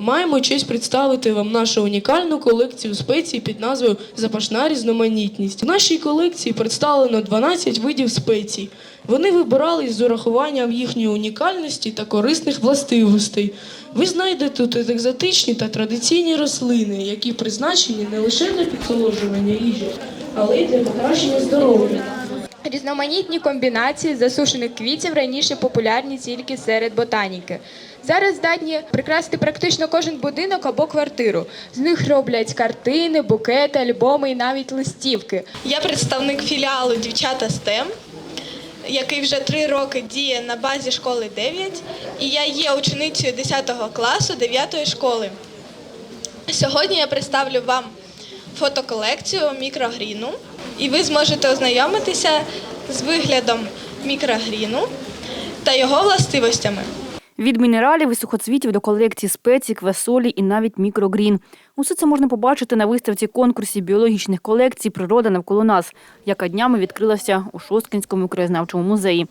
Маємо честь представити вам нашу унікальну колекцію спецій під назвою Запашна різноманітність. В нашій колекції представлено 12 видів спецій. Вони вибирались з урахуванням їхньої унікальності та корисних властивостей. Ви знайдете тут екзотичні та традиційні рослини, які призначені не лише для підсолоджування їжі, але й для покращення здоров'я. Різноманітні комбінації засушених квітів раніше популярні тільки серед ботаніки. Зараз здатні прикрасити практично кожен будинок або квартиру. З них роблять картини, букети, альбоми і навіть листівки. Я представник філіалу Дівчата STEM, який вже три роки діє на базі школи 9, і я є ученицею 10 класу 9 школи. Сьогодні я представлю вам фотоколекцію мікрогріну, і ви зможете ознайомитися з виглядом мікрогріну та його властивостями. Від мінералів і сухоцвітів до колекції спецій, квасолі і навіть мікрогрін. Усе це можна побачити на виставці конкурсі біологічних колекцій Природа навколо нас, яка днями відкрилася у Шосткінському краєзнавчому музеї.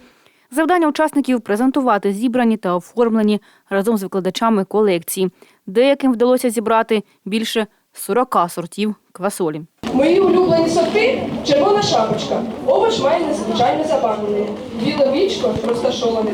Завдання учасників презентувати зібрані та оформлені разом з викладачами колекції. Деяким вдалося зібрати більше 40 сортів квасолі. Мої улюблені сорти червона шапочка. Овоч має незвичайне забарвлення. Біле вічко розташоване.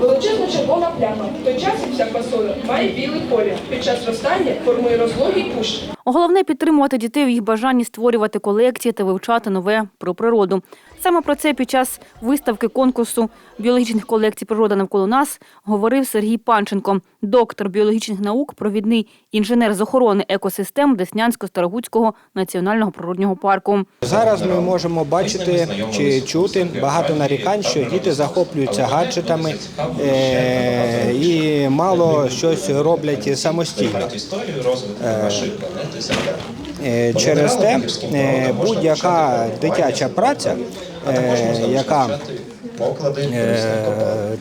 Величезна червона пляма. В той час вся квасоля має білий колір. Під час розстання формує розлогий кущ. Головне підтримувати дітей в їх бажанні створювати колекції та вивчати нове про природу. Саме про це під час виставки конкурсу біологічних колекцій Природа навколо нас говорив Сергій Панченко, доктор біологічних наук, провідний інженер з охорони екосистем Деснянсько-Старогуцького національного природнього парку. Зараз ми можемо бачити чи чути багато нарікань, що діти захоплюються гаджетами е, і мало щось роблять самостійно. Е, Через те е, будь-яка дитяча праця, е, яка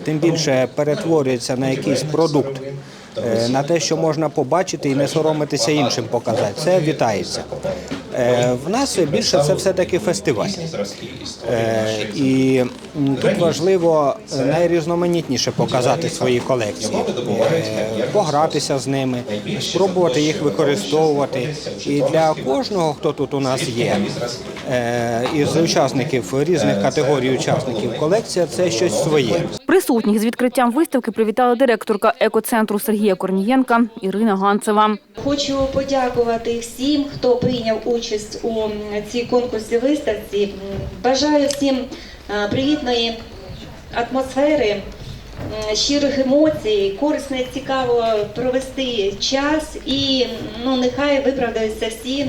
тим більше перетворюється на якийсь продукт, на те, що можна побачити і не соромитися іншим показати, це вітається. Е, В нас більше це все-таки фестиваль. Е, І тут важливо найрізноманітніше показати свої колекції, е, погратися з ними, спробувати їх використовувати. І для кожного, хто тут у нас є, із учасників різних категорій учасників, колекція це щось своє. Присутніх з відкриттям виставки привітала директорка екоцентру Сергія Корнієнка Ірина Ганцева. Хочу подякувати всім, хто прийняв участь у цій конкурсі виставці. Бажаю всім е, привітної атмосфери, щирих емоцій, корисно і цікаво провести час і ну, нехай виправдаються всі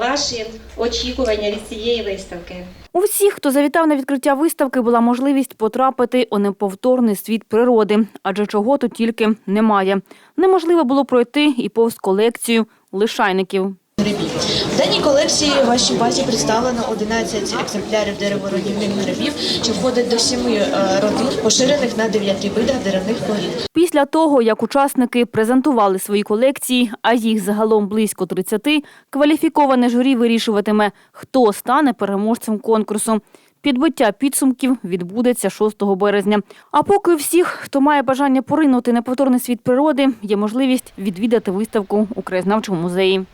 ваші очікування від цієї виставки. У всіх, хто завітав на відкриття виставки, була можливість потрапити у неповторний світ природи, адже чого тут тільки немає. Неможливо було пройти і повз колекцію лишайників. В даній колекції в вашій базі представлено 11 екземплярів деревородівних грибів, що входить до семи е, родин, поширених на 9 видах деревних порід. Після того, як учасники презентували свої колекції, а їх загалом близько 30, кваліфіковане журі вирішуватиме, хто стане переможцем конкурсу. Підбиття підсумків відбудеться 6 березня. А поки всіх, хто має бажання поринути неповторний світ природи, є можливість відвідати виставку у краєзнавчому музеї.